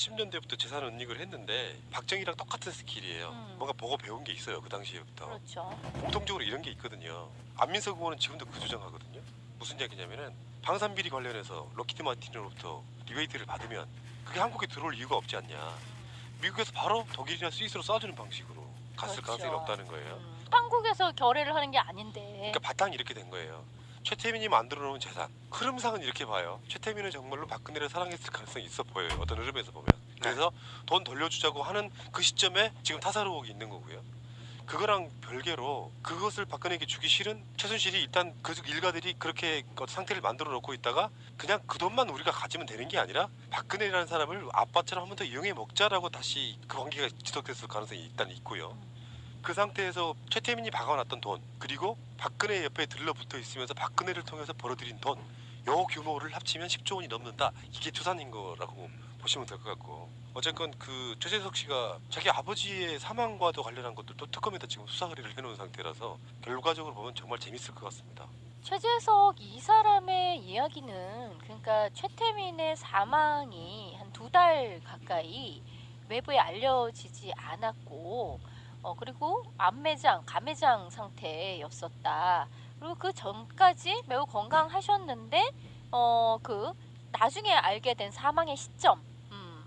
10년 대부터 재산 은닉을 했는데 박정희랑 똑같은 스킬이에요. 음. 뭔가 보고 배운 게 있어요. 그 당시에부터. 그렇죠. 공통적으로 이런 게 있거든요. 안민석 의원은 지금도 그 주장하거든요. 무슨 이야기냐면은 방산비리 관련해서 로키드 마틴으로부터 리베이트를 받으면 그게 한국에 들어올 이유가 없지 않냐. 미국에서 바로 독일이나 스위스로 쏴주는 방식으로 갔을 그렇죠. 가능성이 높다는 거예요. 음. 한국에서 결의를 하는 게 아닌데. 그러니까 바탕이 이렇게 된 거예요. 최태민이 만들어 놓은 재산 흐름상은 이렇게 봐요. 최태민은 정말로 박근혜를 사랑했을 가능성이 있어 보여요. 어떤 흐름에서 보면. 그래서 돈 돌려주자고 하는 그 시점에 지금 타살 의혹이 있는 거고요. 그거랑 별개로 그것을 박근혜에게 주기 싫은 최순실이 일단 그 일가들이 그렇게 그 상태를 만들어 놓고 있다가 그냥 그 돈만 우리가 가지면 되는 게 아니라 박근혜라는 사람을 아빠처럼 한 번 더 이용해 먹자라고 다시 그 관계가 지속됐을 가능성이 일단 있고요. 그 상태에서 최태민이 박아놨던 돈 그리고 박근혜 옆에 들러붙어 있으면서 박근혜를 통해서 벌어들인 돈 요 규모를 합치면 10조 원이 넘는다. 이게 추산인 거라고 보시면 될 것 같고. 어쨌건 그 최재석 씨가 자기 아버지의 사망과도 관련한 것들도 특검에다 지금 수사 의뢰를 해놓은 상태라서 결과적으로 보면 정말 재밌을 것 같습니다. 최재석 이 사람의 이야기는 그러니까 최태민의 사망이 한 두 달 가까이 외부에 알려지지 않았고 어 그리고 암매장, 감매장 상태였었다. 그리고 그 전까지 매우 건강하셨는데 어 그 나중에 알게 된 사망의 시점 음,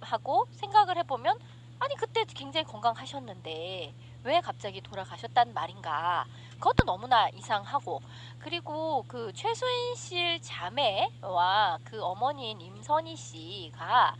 하고 생각을 해보면 아니 그때 굉장히 건강하셨는데 왜 갑자기 돌아가셨단 말인가 그것도 너무나 이상하고 그리고 그 최순실 자매와 그 어머니인 임선희 씨가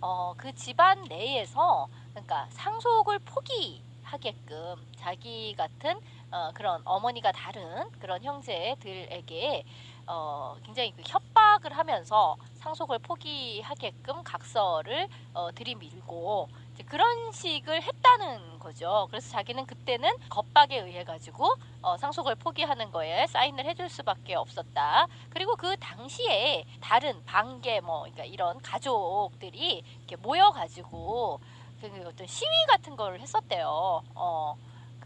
어 그 집안 내에서 그러니까 상속을 포기하게끔 자기 같은 어 그런 어머니가 다른 그런 형제들에게 어 굉장히 그 협박을 하면서 상속을 포기하게끔 각서를 어 들이밀고 이제 그런 식을 했다는 거죠. 그래서 자기는 그때는 겁박에 의해 가지고 어, 상속을 포기하는 거에 사인을 해줄 수밖에 없었다. 그리고 그 당시에 다른 반계 뭐 그러니까 이런 가족들이 이렇게 모여 가지고 그 어떤 시위 같은 걸 했었대요. 어.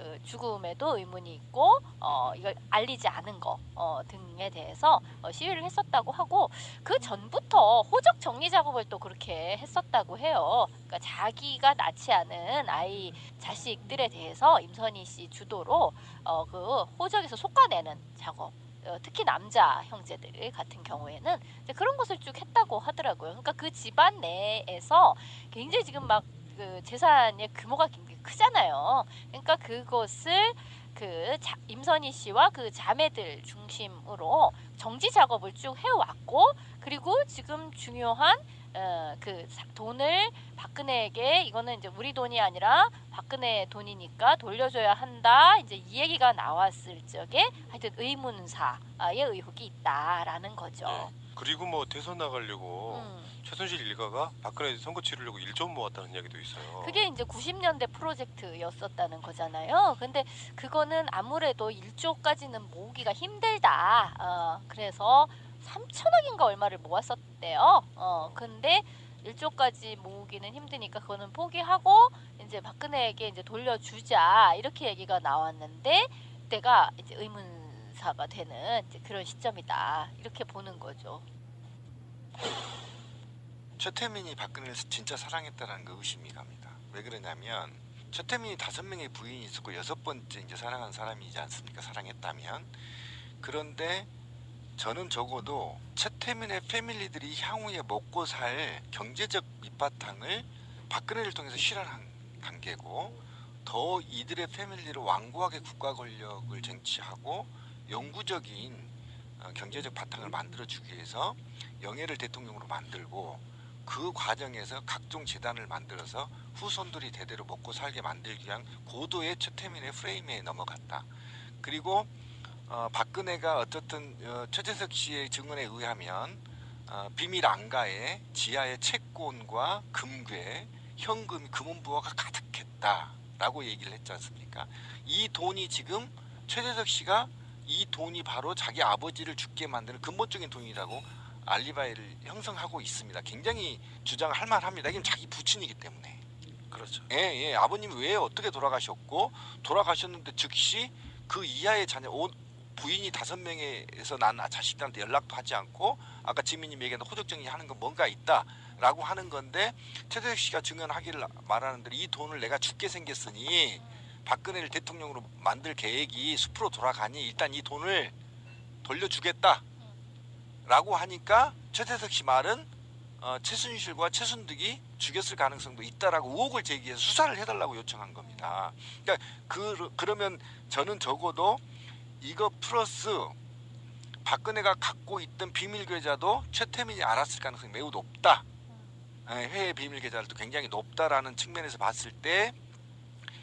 그 죽음에도 의문이 있고 어 이걸 알리지 않은 거 어, 등에 대해서 어, 시위를 했었다고 하고 그 전부터 호적 정리 작업을 또 그렇게 했었다고 해요. 그러니까 자기가 낳지 않은 아이 자식들에 대해서 임선희 씨 주도로 어, 그 호적에서 속아내는 작업. 어, 특히 남자 형제들 같은 경우에는 그런 것을 쭉 했다고 하더라고요. 그러니까 그 집안 내에서 굉장히 지금 막 그 재산의 규모가 크잖아요. 그러니까 그것을 그 자, 임선희 씨와 그 자매들 중심으로 정지 작업을 쭉 해왔고 그리고 지금 중요한 어, 그 사- 돈을 박근혜에게 이거는 이제 우리 돈이 아니라 박근혜 돈이니까 돌려줘야 한다. 이제 이 얘기가 나왔을 적에 하여튼 의문사의 의혹이 있다라는 거죠. 예. 그리고 뭐 대선 나가려고 음. 최순실 일가가 박근혜 선거 치르려고 1조 모았다는 이야기도 있어요. 그게 이제 90년대 프로젝트였었다는 거잖아요. 근데 그거는 아무래도 1조까지는 모으기가 힘들다. 어, 그래서 3천억인가 얼마를 모았었대요. 어, 근데 1조까지 모으기는 힘드니까 그거는 포기하고 이제 박근혜에게 이제 돌려주자 이렇게 얘기가 나왔는데 그때가 이제 의문 사가 되는 그런 시점이다 이렇게 보는 거죠. 최태민이 박근혜를 진짜 사랑했다라는 거 의심이 갑니다. 왜 그러냐면 최태민이 다섯 명의 부인이 있었고 여섯 번째 이제 사랑한 사람이지 않습니까? 사랑했다면 그런데 저는 적어도 최태민의 패밀리들이 향후에 먹고 살 경제적 밑바탕을 박근혜를 통해서 실현한 단계고 더 이들의 패밀리를 완고하게 국가 권력을 쟁취하고 영구적인 어, 경제적 바탕을 만들어주기 위해서 영예를 대통령으로 만들고 그 과정에서 각종 재단을 만들어서 후손들이 대대로 먹고 살게 만들기 위한 고도의 최태민의 프레임에 넘어갔다. 그리고 어, 박근혜가 어쨌든 어, 최재석 씨의 증언에 의하면 어, 비밀 안가에 지하에 채권과 금괴, 현금, 금은부화가 가득했다라고 얘기를 했지 않습니까? 이 돈이 지금 최재석 씨가 이 돈이 바로 자기 아버지를 죽게 만드는 근본적인 돈이라고 알리바이를 형성하고 있습니다. 굉장히 주장할 만합니다. 이건 자기 부친이기 때문에. 그렇죠. 예, 예. 아버님이 왜 어떻게 돌아가셨고 돌아가셨는데 즉시 그 이하의 자녀 오, 부인이 다섯 명에서 난 자식들한테 연락도 하지 않고 아까 지민님 얘기한 호적 정리 하는 건 뭔가 있다. 라고 하는 건데 최대식 씨가 증언하기를 말하는 대로 이 돈을 내가 죽게 생겼으니 박근혜를 대통령으로 만들 계획이 숲으로 돌아가니 일단 이 돈을 돌려주겠다 라고 하니까 최태석 씨 말은 어, 최순실과 최순득이 죽였을 가능성도 있다라고 의혹을 제기해서 수사를 해달라고 요청한 겁니다. 그러니까 그, 그러면 저는 적어도 이거 플러스 박근혜가 갖고 있던 비밀 계좌도 최태민이 알았을 가능성이 매우 높다. 예, 해외 비밀 계좌도 굉장히 높다라는 측면에서 봤을 때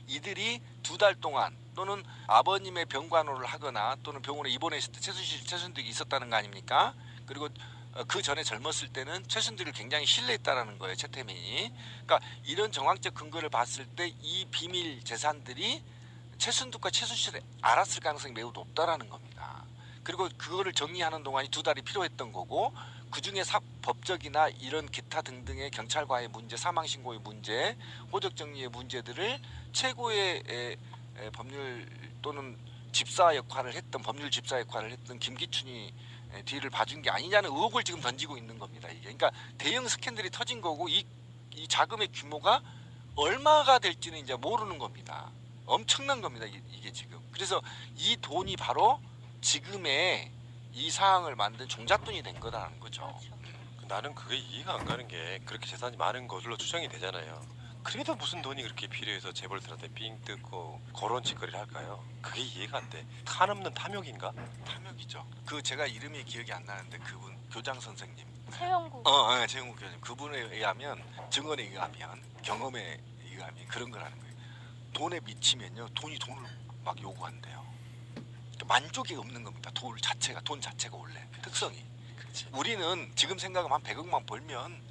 이들이 두 달 동안 또는 아버님의 병간호를 하거나 또는 병원에 입원했을 때 최순실, 최순득이 있었다는 거 아닙니까? 그리고 어, 그 전에 젊었을 때는 최순득을 굉장히 신뢰했다라는 거예요, 최태민이. 그러니까 이런 정황적 근거를 봤을 때 이 비밀 재산들이 최순득과 최순실이 알았을 가능성이 매우 높다라는 겁니다. 그리고 그거를 정리하는 동안이 두 달이 필요했던 거고 그 중에 법적이나 이런 기타 등등의 경찰과의 문제, 사망 신고의 문제, 호적 정리의 문제들을 최고의 에, 에, 법률 또는 집사 역할을 했던 법률 집사 역할을 했던 김기춘이 에, 뒤를 봐준 게 아니냐는 의혹을 지금 던지고 있는 겁니다. 이게 그러니까 대형 스캔들이 터진 거고 이, 이 자금의 규모가 얼마가 될지는 이제 모르는 겁니다. 엄청난 겁니다. 이- 이게 지금. 그래서 이 돈이 바로 지금의 이 상황을 만든 종잣돈이 된 거라는 거죠. 그렇죠. 나는 그게 이해가 안 가는 게 그렇게 재산이 많은 것으로 추정이 되잖아요. 그래도 무슨 돈이 그렇게 필요해서 재벌들한테 빙 뜯고 그런 짓거리를 할까요? 그게 이해가 안 돼. 한없는 탐욕인가? 탐욕이죠. 그 제가 이름이 기억이 안 나는데 그분 교장 선생님. 최영국 어, 어 최영국 교수님. 그분에 의하면 증언에 의하면 경험에 의하면 그런 거라는 거예요. 돈에 미치면요, 돈이 돈을 막 요구한대요. 만족이 없는 겁니다. 돈 자체가 돈 자체가 원래 특성이. 우리는 지금 생각하면 한 100억만 벌면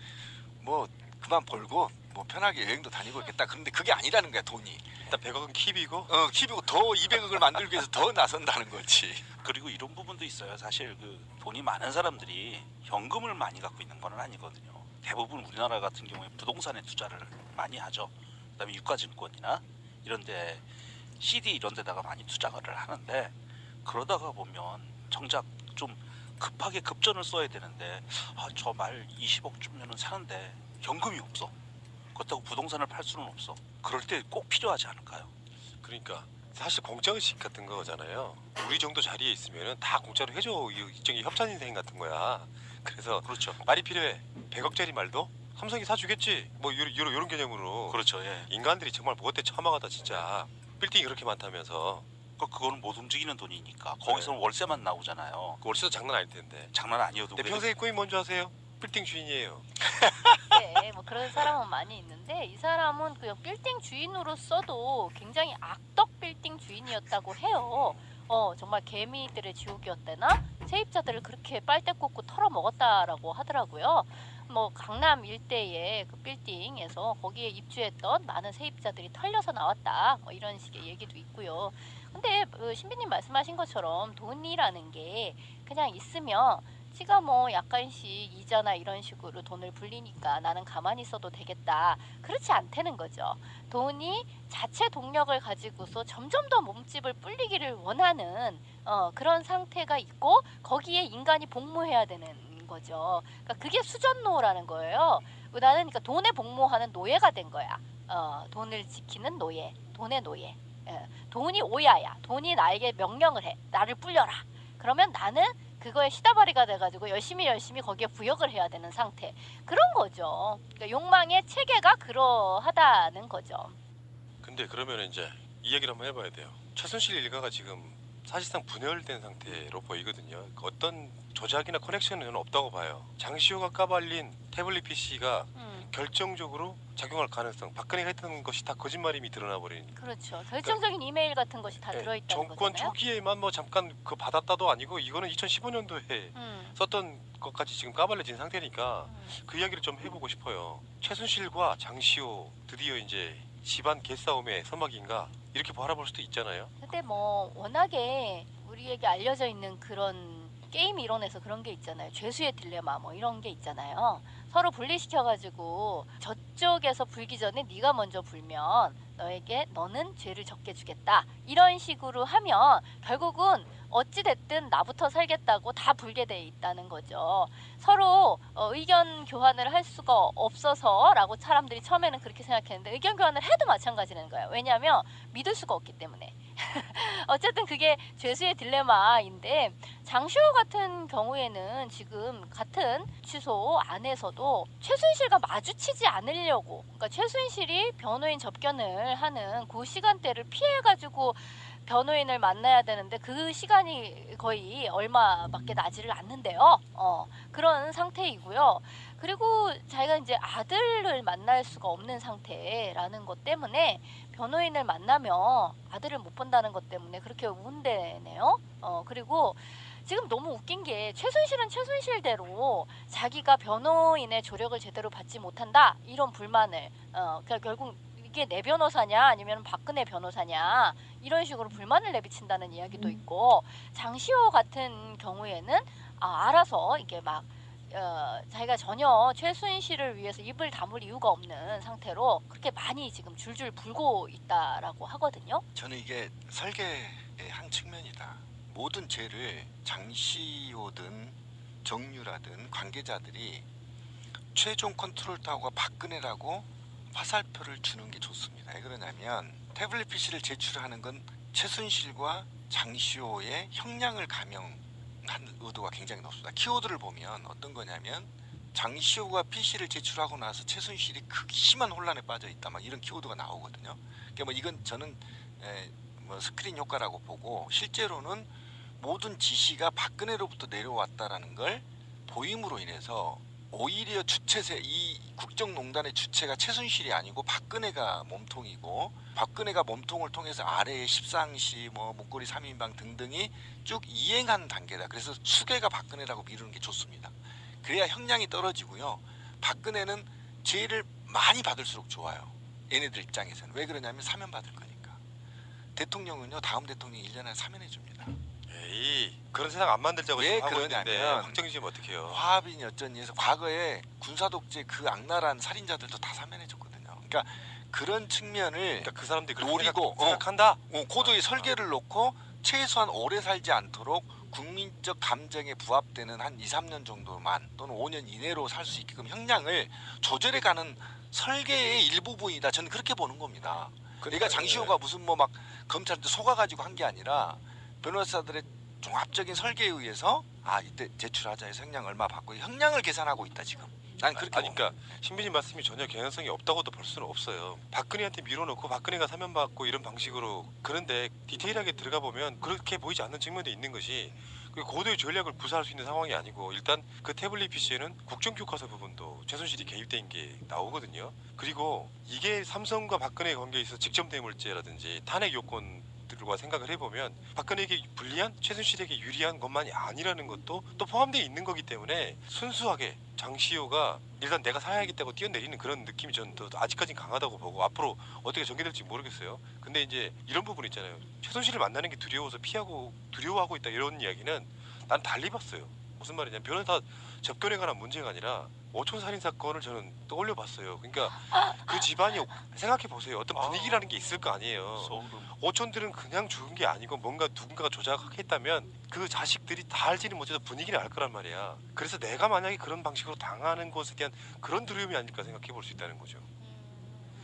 뭐 그만 벌고 뭐 편하게 여행도 다니고 있겠다. 그런데 그게 아니라는 거야 돈이. 일단 100억은 킵이고 어, 키비고 더 200억을 만들기 위해서 더 나선다는 거지. 그리고 이런 부분도 있어요. 사실 그 돈이 많은 사람들이 현금을 많이 갖고 있는 건 아니거든요. 대부분 우리나라 같은 경우에 부동산에 투자를 많이 하죠. 그다음에 유가증권이나 이런데 CD 이런 데다가 많이 투자를 하는데 그러다가 보면 정작 좀 급하게 급전을 써야 되는데 아, 저 말 20억 주면은 사는데 현금이 없어. 그렇다고 부동산을 팔 수는 없어. 그럴 때 꼭 필요하지 않을까요? 그러니까 사실 공짜의식 같은 거잖아요. 우리 정도 자리에 있으면 다 공짜로 해줘. 이 일종의 협찬 인생 같은 거야. 그래서 그렇죠. 말이 필요해. 100억짜리 말도 삼성이 사주겠지. 뭐 요런, 요런 개념으로. 그렇죠. 예. 인간들이 정말 무엇대 처마하다 진짜. 빌딩이 그렇게 많다면서. 그 그거는 못 움직이는 돈이니까 거기서는 월세만 나오잖아요. 그 월세도 장난 아닐 텐데. 장난 아니어도 내 그래도 평생의 꿈이 뭔지 아세요? 빌딩 주인이에요. 네, 뭐 그런 사람은 많이 있는데 이 사람은 그냥 빌딩 주인으로서도 굉장히 악덕 빌딩 주인이었다고 해요. 어 정말 개미들의 지옥이었대나 세입자들을 그렇게 빨대 꽂고 털어 먹었다라고 하더라고요. 뭐 강남 일대의 그 빌딩에서 거기에 입주했던 많은 세입자들이 털려서 나왔다. 뭐 이런 식의 얘기도 있고요. 근데 그 신비님 말씀하신 것처럼 돈이라는 게 그냥 있으면 지가 뭐 약간씩 이자나 이런 식으로 돈을 불리니까 나는 가만히 있어도 되겠다. 그렇지 않다는 거죠. 돈이 자체 동력을 가지고서 점점 더 몸집을 불리기를 원하는 어, 그런 상태가 있고 거기에 인간이 복무해야 되는 거죠. 그러니까 그게 수전노라는 거예요. 나는 그러니까 돈에 복무하는 노예가 된 거야. 어, 돈을 지키는 노예, 돈의 노예. 예, 돈이 오야야. 돈이 나에게 명령을 해. 나를 불려라. 그러면 나는 그거에 시다바리가 돼가지고 열심히 열심히 거기에 부역을 해야 되는 상태 그런 거죠. 그러니까 욕망의 체계가 그러하다는 거죠. 근데 그러면 이제 이 얘기를 한번 해봐야 돼요. 최순실 일가가 지금 사실상 분열된 상태로 보이거든요. 그 어떤 조작이나 커넥션은 없다고 봐요. 장시호가 까발린 태블릿 PC가 음, 결정적으로 작용할 가능성, 박근혜가 했던 것이 다 거짓말임이 드러나 버린. 그렇죠. 결정적인 이메일 같은 것이 다 예, 들어있다는 정권 거잖아요. 초기에만 뭐 잠깐 그 받았다도 아니고 이거는 2015년도에 음, 썼던 것까지 지금 까발려진 상태니까 음. 그 이야기를 좀 해보고 싶어요. 최순실과 장시호 드디어 이제 집안 개싸움의 서막인가 이렇게 바라볼 수도 있잖아요. 근데 뭐 워낙에 우리에게 알려져 있는 그런 게임 이론에서 그런 게 있잖아요. 죄수의 딜레마 뭐 이런 게 있잖아요. 서로 분리시켜가지고 저쪽에서 불기 전에 네가 먼저 불면 너에게 너는 죄를 적게 주겠다. 이런 식으로 하면 결국은 어찌 됐든 나부터 살겠다고 다 불게 돼 있다는 거죠. 서로 어, 의견 교환을 할 수가 없어서 라고 사람들이 처음에는 그렇게 생각했는데 의견 교환을 해도 마찬가지라는 거예요. 왜냐하면 믿을 수가 없기 때문에. 어쨌든 그게 죄수의 딜레마인데 장시호 같은 경우에는 지금 같은 취소 안에서도 최순실과 마주치지 않으려고 그러니까 최순실이 변호인 접견을 하는 그 시간대를 피해 가지고 변호인을 만나야 되는데 그 시간이 거의 얼마밖에 나지를 않는데요. 어, 그런 상태이고요. 그리고 자기가 이제 아들을 만날 수가 없는 상태라는 것 때문에 변호인을 만나면 아들을 못 본다는 것 때문에 그렇게 운대네요. 어, 그리고 지금 너무 웃긴 게 최순실은 최순실대로 자기가 변호인의 조력을 제대로 받지 못한다 이런 불만을 어, 결국 이게 내 변호사냐 아니면 박근혜 변호사냐 이런 식으로 불만을 내비친다는 이야기도 있고 장시호 같은 경우에는 아, 알아서 이게 막 어, 자기가 전혀 최순실을 위해서 입을 다물 이유가 없는 상태로 그렇게 많이 지금 줄줄 불고 있다라고 하거든요. 저는 이게 설계의 한 측면이다. 모든 죄를 장시호든 정유라든 관계자들이 최종 컨트롤 타워가 박근혜라고 화살표를 주는 게 좋습니다. 왜 그러냐면 태블릿 PC를 제출하는 건 최순실과 장시호의 형량을 감형한 의도가 굉장히 높습니다. 키워드를 보면 어떤 거냐면 장시호가 PC를 제출하고 나서 최순실이 극심한 혼란에 빠져 있다. 막 이런 키워드가 나오거든요. 그러니까 뭐 이건 저는 에, 뭐 스크린 효과라고 보고 실제로는 모든 지시가 박근혜로부터 내려왔다라는 걸 보임으로 인해서 오히려 주체세 이 국정농단의 주체가 최순실이 아니고 박근혜가 몸통이고 박근혜가 몸통을 통해서 아래에 십상시 뭐 목걸이 3인방 등등이 쭉 이행한 단계다. 그래서 수괴가 박근혜라고 미루는 게 좋습니다. 그래야 형량이 떨어지고요. 박근혜는 죄를 많이 받을수록 좋아요. 얘네들 입장에서는 왜 그러냐면 사면 받을 거니까. 대통령은요 다음 대통령이 1년에 사면해 줍니다. 에이 그런 세상 안 만들자고 왜 지금 하고 있는데 그러냐면 확정지면 어떡해요? 화합이니 어쩌니 해서 과거에 군사 독재 그 악랄한 살인자들도 다 사면해 줬거든요. 그러니까 그런 측면을 그러니까 그 사람들이 그렇게 노리고, 생각, 생각한다. 어, 고도의 설계를 놓고 최소한 오래 살지 않도록 국민적 감정에 부합되는 한 2, 3년 정도만 또는 5년 이내로 살 수 있게끔 형량을 조절해 가는 설계의 일부분이다. 저는 그렇게 보는 겁니다. 그러니까 장시호가 무슨 뭐 막 검찰한테 속아가지고 한 게 아니라 변호사들의 종합적인 설계에 의해서 아 이때 제출하자 해서 형량 얼마 받고 형량을 계산하고 있다 지금. 난 그렇게 아니 그러니까 신빈님 말씀이 전혀 개연성이 없다고도 볼 수는 없어요. 박근혜한테 밀어놓고 박근혜가 사면 받고 이런 방식으로 그런데 디테일하게 들어가 보면 그렇게 보이지 않는 측면도 있는 것이 그 고도의 전략을 구사할 수 있는 상황이 아니고 일단 그 태블릿 PC에는 국정교과서 부분도 최순실이 개입된 게 나오거든요. 그리고 이게 삼성과 박근혜 관계에 있어서 직접 뇌물죄라든지 탄핵 요건 들과 생각을 해보면 박근혜에게 불리한 최순실에게 유리한 것만이 아니라는 것도 또 포함되어 있는 거기 때문에 순수하게 장시호가 일단 내가 살아야겠다고 뛰어내리는 그런 느낌이 저는 또 아직까지는 강하다고 보고 앞으로 어떻게 전개될지 모르겠어요. 근데 이제 이런 부분 있잖아요. 최순실을 만나는 게 두려워서 피하고 두려워하고 있다 이런 이야기는 난 달리 봤어요. 무슨 말이냐 변호사 접견에 관한 문제가 아니라 오촌 살인 사건을 저는 떠올려 봤어요. 그러니까 그 집안이 생각해 보세요. 어떤 분위기라는 게 있을 거 아니에요. 소름. 오촌들은 그냥 죽은 게 아니고 뭔가 누군가가 조작했다면 그 자식들이 다 알지는 못해도 분위기를 알 거란 말이야. 그래서 내가 만약에 그런 방식으로 당하는 것에 대한 그런 두려움이 아닐까 생각해 볼 수 있다는 거죠.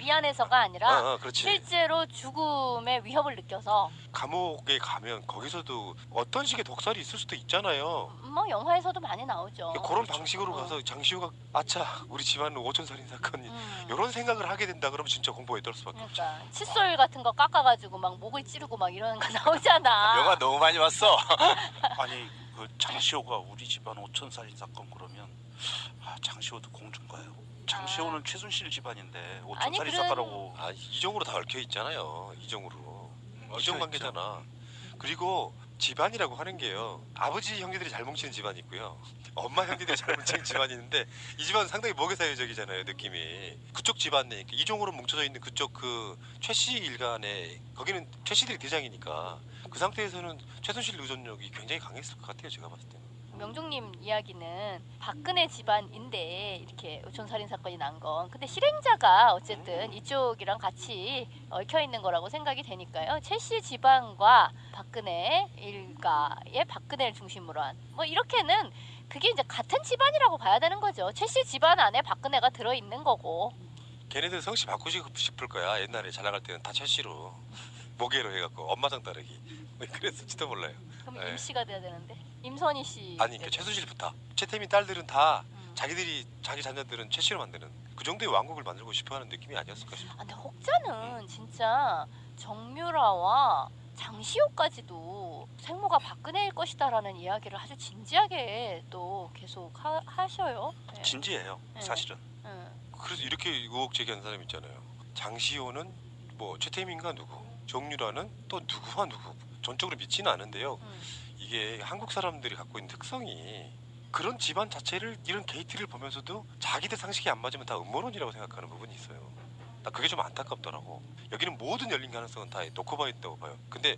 음, 미안해서가 아니라 어, 어, 그렇지. 실제로 죽음의 위협을 느껴서 감옥에 가면 거기서도 어떤 식의 독살이 있을 수도 있잖아요. 뭐 영화에서도 많이 나오죠. 그런 그렇죠. 방식으로 어. 가서 장시호가 아차 우리 집안은 오촌 살인 사건이 음. 이런 생각을 하게 된다 그러면 진짜 공포에 떨 수밖에 없죠. 그러니까 칫솔 같은 거 깎아가지고 막 목을 찌르고 막 이러는 거 나오잖아. 영화 너무 많이 봤어. 아니 그 장시호가 우리 집안 오천 살인 사건 그러면 아 장시호도 공주인가요? 장시호는 최순실 집안인데 오천 아니, 그런- 사건하고 아 이종으로 다 얽혀 있잖아요. 얽혀 이종 있죠. 관계잖아. 그리고 집안이라고 하는 게요. 아버지 형제들이 잘 뭉치는 집안이 있고요. 엄마 형제들이 잘 뭉치는 집안이 있는데 이 집안은 상당히 모계사회적이잖아요. 느낌이 그쪽 집안 내 이종으로 뭉쳐져 있는 그쪽 그 최씨 일간에 거기는 최씨들이 대장이니까 그 상태에서는 최순실 의존력이 굉장히 강했을 것 같아요. 제가 봤을 때는. 명중님 이야기는 박근혜 집안인데 이렇게 촌살인 사건이 난 건. 근데 실행자가 어쨌든 이쪽이랑 같이 얽혀 있는 거라고 생각이 되니까요. 최씨 집안과 박근혜 일가의 박근혜를 중심으로 한 뭐 이렇게는 그게 이제 같은 집안이라고 봐야 되는 거죠. 최씨 집안 안에 박근혜가 들어 있는 거고. 걔네들 성씨 바꾸시고 싶을 거야. 옛날에 잘 나갈 때는 다 최씨로 모계로 해갖고 엄마상 따르기. 뭐 그랬을지도 몰라요. 그럼 네. 임 씨가 돼야 되는데 임선희 씨. 아니 그 최순실부터 최태민 딸들은 다 음. 자기들이 자기 자녀들은 최씨로 만드는 그 정도의 왕국을 만들고 싶어하는 느낌이 아니었을까 싶어. 아, 근데 혹자는 진짜 정유라와 장시호까지도 생모가 박근혜일 것이다라는 이야기를 아주 진지하게 또 계속 하, 하셔요. 네. 진지해요. 네. 사실은. 응. 그래서 이렇게 의혹 제기하는 사람 있잖아요. 장시호는 뭐 최태민과 누구, 정유라는 또 누구와 누구. 전적으로 믿지는 않은데요. 응. 이게 한국 사람들이 갖고 있는 특성이 그런 집안 자체를 이런 게이트를 보면서도 자기들 상식이 안 맞으면 다 음모론이라고 생각하는 부분이 있어요. 나 그게 좀 안타깝더라고. 여기는 모든 열린 가능성은 다 놓고 봐 있다고 봐요. 근데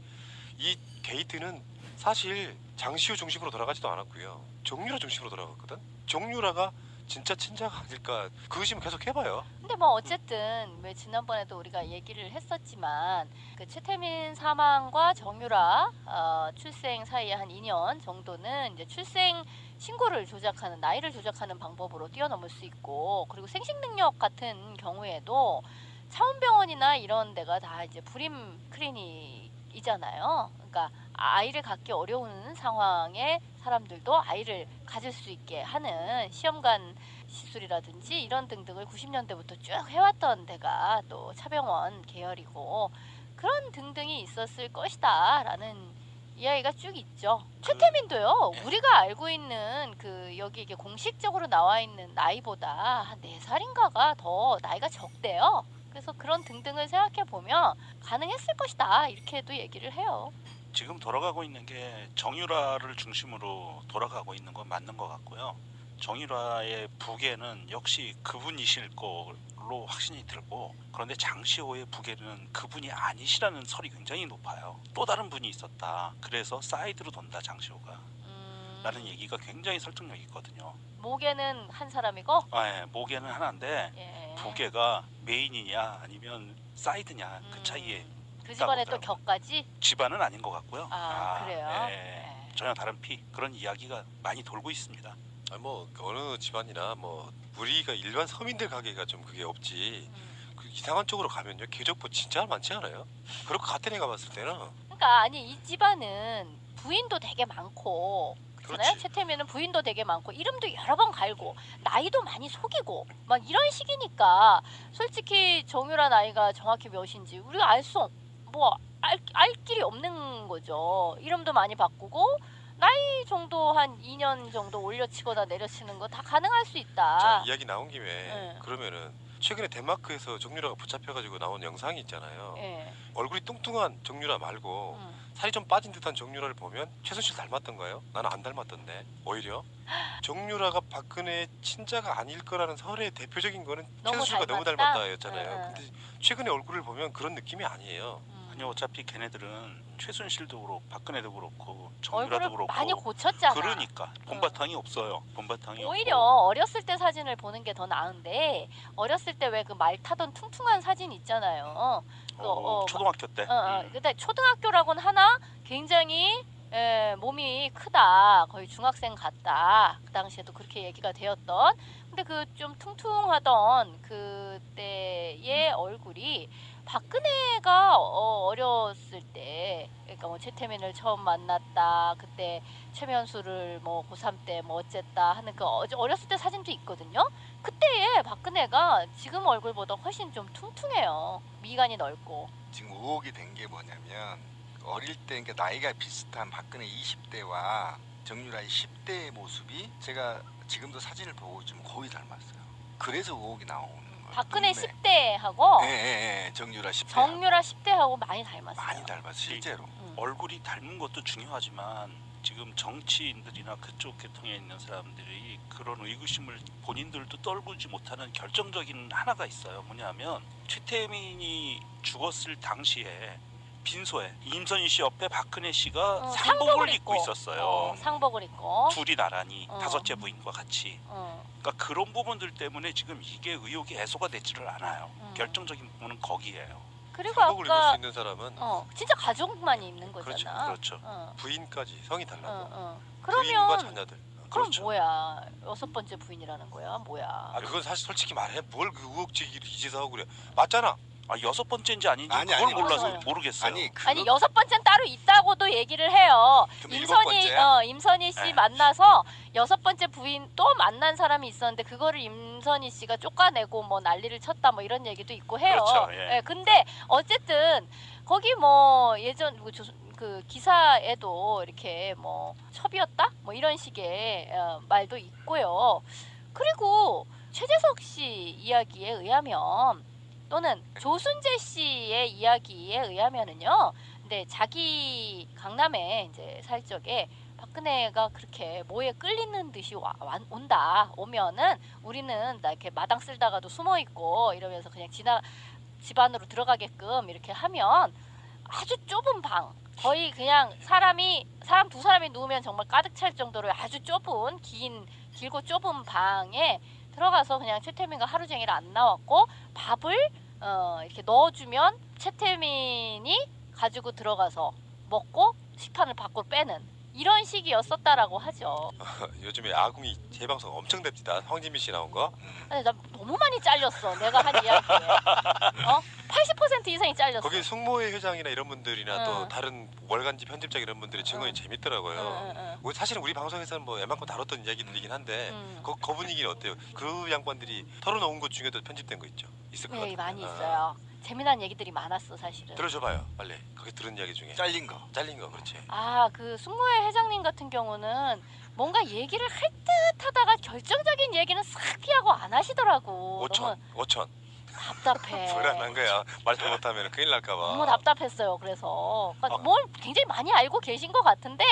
이 게이트는 사실 장시호 중심으로 돌아가지도 않았고요. 정유라 중심으로 돌아갔거든. 정유라가 진짜 친자가 아닐까 그 의심을 계속 해봐요. 근데 뭐 어쨌든 왜 지난번에도 우리가 얘기를 했었지만 그 최태민 사망과 정유라 어, 출생 사이에 한 2년 정도는 이제 출생 신고를 조작하는 나이를 조작하는 방법으로 뛰어넘을 수 있고 그리고 생식 능력 같은 경우에도 차원병원이나 이런 데가 다 이제 불임 클리닉 이잖아요. 그러니까 아이를 갖기 어려운 상황에 사람들도 아이를 가질 수 있게 하는 시험관 시술이라든지 이런 등등을 90년대부터 쭉 해왔던 데가 또 차병원 계열이고 그런 등등이 있었을 것이다라는 이야기가 쭉 있죠. 최태민도요. 네. 우리가 알고 있는 그 여기 이게 공식적으로 나와 있는 나이보다 한네 살인가가 더 나이가 적대요. 그래서 그런 등등을 생각해 보면 가능했을 것이다 이렇게도 얘기를 해요. 지금 돌아가고 있는 게 정유라를 중심으로 돌아가고 있는 건 맞는 것 같고요. 정유라의 부계는 역시 그분이실 걸로 확신이 들고 그런데 장시호의 부계는 그분이 아니시라는 설이 굉장히 높아요. 또 다른 분이 있었다. 그래서 사이드로 돈다 장시호가 음, 라는 얘기가 굉장히 설득력 있거든요. 목에는 한 사람이고 아, 예, 모계는 하나인데 예. 부계가 메인이냐 아니면 사이드냐 그 음, 차이에 그 집안에 또 격까지 집안은 아닌 것 같고요. 아, 그래요. 예, 네. 전혀 다른 피 그런 이야기가 많이 돌고 있습니다. 아니 뭐 어느 집안이나 뭐 우리가 일반 서민들 가게가 좀 그게 없지. 음. 그 이상한 쪽으로 가면요 궤적보 진짜 많지 않아요? 그렇고 같은 애가 봤을 때는 그러니까 아니 이 집안은 부인도 되게 많고 그렇잖아요. 그렇지. 최태민은 부인도 되게 많고 이름도 여러 번 갈고 나이도 많이 속이고 막 이런 식이니까 솔직히 정유라 나이가 정확히 몇인지 우리가 알 수 뭐 알 알 길이 없는 거죠. 이름도 많이 바꾸고 나이 정도 한 2년 정도 올려치거나 내려치는 거 다 가능할 수 있다. 자 이야기 나온 김에 네. 그러면은 최근에 덴마크에서 정유라가 붙잡혀가지고 나온 영상이 있잖아요. 예. 얼굴이 뚱뚱한 정유라 말고 음. 살이 좀 빠진 듯한 정유라를 보면 최순실 닮았던가요? 나는 안 닮았던데 오히려 정유라가 박근혜 친자가 아닐 거라는 설의 대표적인 거는 너무 최순실과 너무 닮았다? 닮았다였잖아요. 응, 응. 근데 최근에 얼굴을 보면 그런 느낌이 아니에요. 음. 아니 어차피 걔네들은 최순실도 그렇고 박근혜도 그렇고 정유라도 그렇고 많이 고쳤잖아. 그러니까 본바탕이 없어요. 본바탕이 오히려 없고. 어렸을 때 사진을 보는 게 더 나은데 어렸을 때 왜 그 말 타던 퉁퉁한 사진 있잖아요. 그, 어, 어, 초등학교 때 어, 어. 음. 근데 초등학교라고는 하나 굉장히 에, 몸이 크다. 거의 중학생 같다. 그 당시에도 그렇게 얘기가 되었던. 근데 그 좀 퉁퉁하던 그때의 얼굴이 박근혜가 어, 어렸을 때 그러니까 뭐 최태민을 처음 만났다. 그때 최면수를 뭐 고3 때 뭐 어쨌다 하는 그 어- 어렸을 때 사진도 있거든요. 그때의 박근혜가 지금 얼굴보다 훨씬 좀 퉁퉁해요. 미간이 넓고. 지금 의혹이 된 게 뭐냐면 어릴 때 그러니까 나이가 비슷한 박근혜 20대와 정유라의 10대의 모습이 제가 지금도 사진을 보고 있지만 거의 닮았어요. 그래서 의혹이 나오는. 박근혜 눈매. 10대하고 예, 예, 예. 정유라 10대. 정유라 10대하고 많이 닮았어요. 많이 닮았어 실제로. 음. 얼굴이 닮은 것도 중요하지만 지금 정치인들이나 그쪽 계통에 있는 사람들이 그런 의구심을 본인들도 떨구지 못하는 결정적인 하나가 있어요. 뭐냐면 최태민이 죽었을 당시에 빈소에 임선희 씨 옆에 박근혜 씨가 어, 상복을 입고 있었어요. 어, 상복을 입고. 둘이 나란히 어. 다섯째 부인과 같이. 어, 그러니까 그런 부분들 때문에 지금 이게 의혹이 해소가 되지를 않아요. 음. 결정적인 부분은 거기에요. 그리고 상복을 입을 수 아까 있는 사람은 어 진짜 가족만 입는 그렇죠, 거잖아. 그렇죠. 어, 부인까지 성이 어, 달라도 어. 부인과 그러면 자녀들. 그럼 그렇죠. 뭐야? 여섯 번째 부인이라는 거야? 뭐야? 아 그건 사실 솔직히 말해 뭘 그 의혹제기를 이제서 하고 그래. 맞잖아. 아 여섯 번째인지 아닌지 아니, 그걸 아니, 몰라서 맞아요. 모르겠어요. 아니 그 아니 여섯 번째는 따로 있다고도 얘기를 해요. 그럼 일곱 임선희 번째야? 어 임선희 씨 네. 만나서 여섯 번째 부인 또 만난 사람이 있었는데 그거를 임선희 씨가 쫓아내고 뭐 난리를 쳤다 뭐 이런 얘기도 있고 해요. 그렇죠, 예. 근데 어쨌든 거기 뭐 예전 그 조선- 그 기사에도 이렇게 뭐 첩이었다 뭐 이런 식의 어, 말도 있고요. 그리고 최재석 씨 이야기에 의하면 또는 조순재 씨의 이야기에 의하면은요. 근데 자기 강남에 이제 살 적에 박근혜가 그렇게 뭐에 끌리는 듯이 와, 와- 온다 오면은 우리는 나 이렇게 마당 쓸다가도 숨어 있고 이러면서 그냥 지나 집 안으로 들어가게끔 이렇게 하면 아주 좁은 방 거의 그냥 사람이 사람 두 사람이 누우면 정말 가득 찰 정도로 아주 좁은 긴 길고 좁은 방에 들어가서 그냥 최태민과 하루 종일 안 나왔고 밥을 어, 이렇게 넣어주면 최태민이 가지고 들어가서 먹고 식판을 밖으로 빼는 이런 식이었었다라고 하죠. 요즘에 아궁이 재방송 엄청 됩니다. 황진미 씨 나온 거. 근데 나 너무 많이 잘렸어. 내가 한 이야기에. 어? 80% 이상이 잘렸어. 거기 송모회 회장이나 이런 분들이나 응. 또 다른 월간지 편집자 이런 분들의 증언이 응. 재밌더라고요. 응, 응, 응. 뭐 사실은 우리 방송에서는 뭐 웬만큼 다뤘던 이야기들이긴 한데 음. 그, 그 분위기는 어때요? 그 양반들이 털어놓은 것 중에도 편집된 거 있죠? 있을 것 네, 같아요. 많이 아, 있어요. 재미난 얘기들이 많았어, 사실은. 들어줘봐요, 빨리. 거기 들은 이야기 중에 잘린 거. 잘린 거 그렇지. 아, 그 숙모회 회장님 같은 경우는 뭔가 얘기를 할 듯 하다가 결정적인 얘기는 싹 피하고 안 하시더라고. 5천, 5천. 답답해. 불안한 거야. 말 잘못하면 큰일 날까 봐. 너무 답답했어요. 그래서 그러니까 아. 뭘 굉장히 많이 알고 계신 것 같은데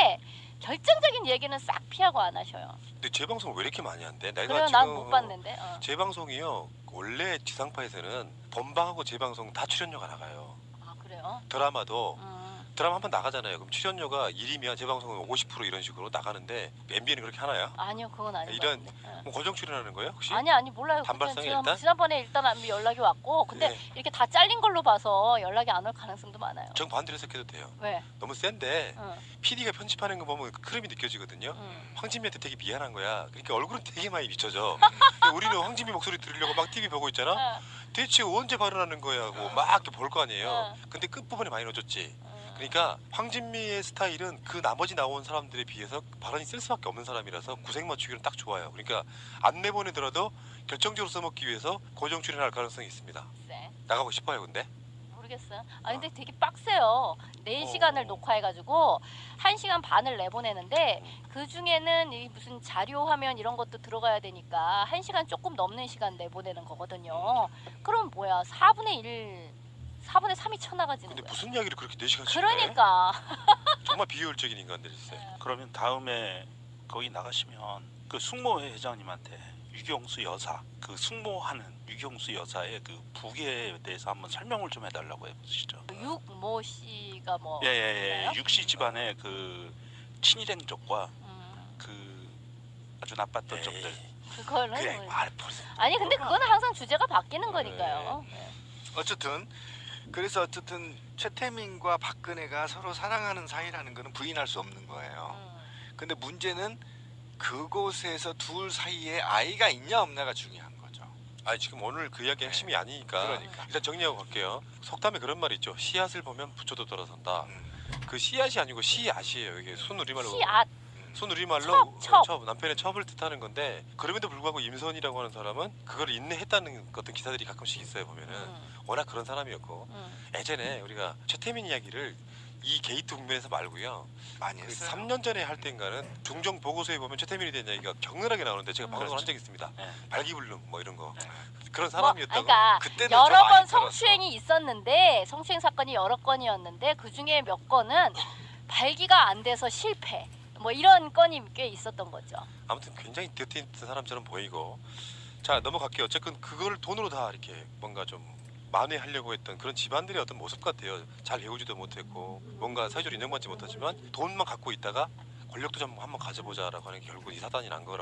결정적인 얘기는 싹 피하고 안 하셔요. 근데 재방송 왜 이렇게 많이 한대? 내가 그래요, 지금 난못 봤는데. 어. 재방송이요. 원래 지상파에서는 본방하고 재방송 다 출연료가 나가요. 아 그래요? 드라마도 음. 드라마 한 번 나가잖아요. 그럼 출연료가 1이면 재방송은 50% 이런 식으로 나가는데 MBN은 그렇게 하나요? 아니요, 그건 아닌 이런- 것 같은데. 어. 뭐 고정 출연하는 거예요 혹시? 아니 아니 몰라요. 단발성이 그때는 일단? 지난, 번에 일단 안- 연락이 왔고 근데 네. 이렇게 다 잘린 걸로 봐서 연락이 안 올 가능성도 많아요. 정 반대로 해석해도 돼요. 왜? 너무 센데 응, PD가 편집하는 거 보면 그 흐름이 느껴지거든요. 응. 황진미한테 되게 미안한 거야. 그러니까 얼굴은 되게 많이 비춰져. 우리는 황진미 목소리 들으려고 막 TV 보고 있잖아. 어, 대체 언제 발언하는 거야 하고 막 이렇게 볼 거 아니에요. 어. 근데 끝부분에 많이 넣어줬지. 응. 그러니까 황진미의 스타일은 그 나머지 나온 사람들에 비해서 발언이 쓸 수밖에 없는 사람이라서 구색 맞추기는 딱 좋아요. 그러니까 안 내보내더라도 결정적으로 써먹기 위해서 고정 출연할 가능성이 있습니다. 쎄. 나가고 싶어요, 근데. 모르겠어요. 아 근데 되게 빡세요. 4시간을 어. 녹화해가지고 1시간 반을 내보내는데 그 중에는 이 무슨 자료 화면 이런 것도 들어가야 되니까 1시간 조금 넘는 시간 내보내는 거거든요. 그럼 뭐야 4분의 1, 4분의 3이 쳐나가지는 근데 거야. 무슨 이야기를 그렇게 4시간씩 해? 그러니까 정말 비효율적인 인간들이 있어요. 그러면 다음에 거기 나가시면 그 숙모회 회장님한테 유경수 여사 그 숙모하는 유경수 여사의 그 부계에 대해서 한번 설명을 좀 해달라고 해보시죠. 육모 씨가 뭐 예예예 있나요? 육씨 집안의 그 친일 행적과 음, 그 아주 나빴던 에이, 점들 그거는 그래, 뭐- 말 벌써. 아니 근데 그거는 항상 주제가 바뀌는 네. 거니까요. 네. 어쨌든 그래서 어쨌든 최태민과 박근혜가 서로 사랑하는 사이라는 거는 부인할 수 없는 거예요. 음. 근데 문제는 그곳에서 둘 사이에 아이가 있냐 없냐가 중요한 거죠. 아니 지금 오늘 그 이야기 핵심이 아니니까 그러니까. 일단 정리하고 갈게요. 속담에 그런 말이 있죠. 씨앗을 보면 부처도 돌아선다. 음. 그 씨앗이 아니고 씨앗이에요. 이게 순 우리말로 씨앗 순우리말로 첩, 첩. 남편의 첩을 뜻하는 건데 그럼에도 불구하고 임선이라고 하는 사람은 그걸 인내했다는 어떤 기사들이 가끔씩 있어요 보면은 음, 워낙 그런 사람이었고 음. 예전에 우리가 최태민 이야기를 이 게이트 국면에서 말고요 많이 그 했어요. 3년 전에 할 때인가는 중정 보고서에 보면 최태민에 대한 이야기가 격렬하게 나오는데 제가 음. 방송을 한 그렇죠. 적이 있습니다 네. 발기불능 뭐 이런 거 네. 그런 뭐, 사람이었다고 그러니까 그때는 좀 여러 많이 번 들었어. 성추행이 있었는데 성추행 사건이 여러 건이었는데 그 중에 몇 건은 발기가 안 돼서 실패. 뭐 이런 건이 꽤 있었던 거죠. 아무튼 굉장히 있는 사람처럼 보이고 자 넘어갈게요 어쨌든 그걸 돈으로 다 이렇게 뭔가 좀 만회하려고 했던 그런 집안들의 어떤 모습 같아요. 잘 배우지도 못했고 뭔가 사회적으로 인정받지 못하지만 돈만 갖고 있다가 권력도 좀 한번 가져보자라고 하는 게 결국 이 사단이 난 거라고.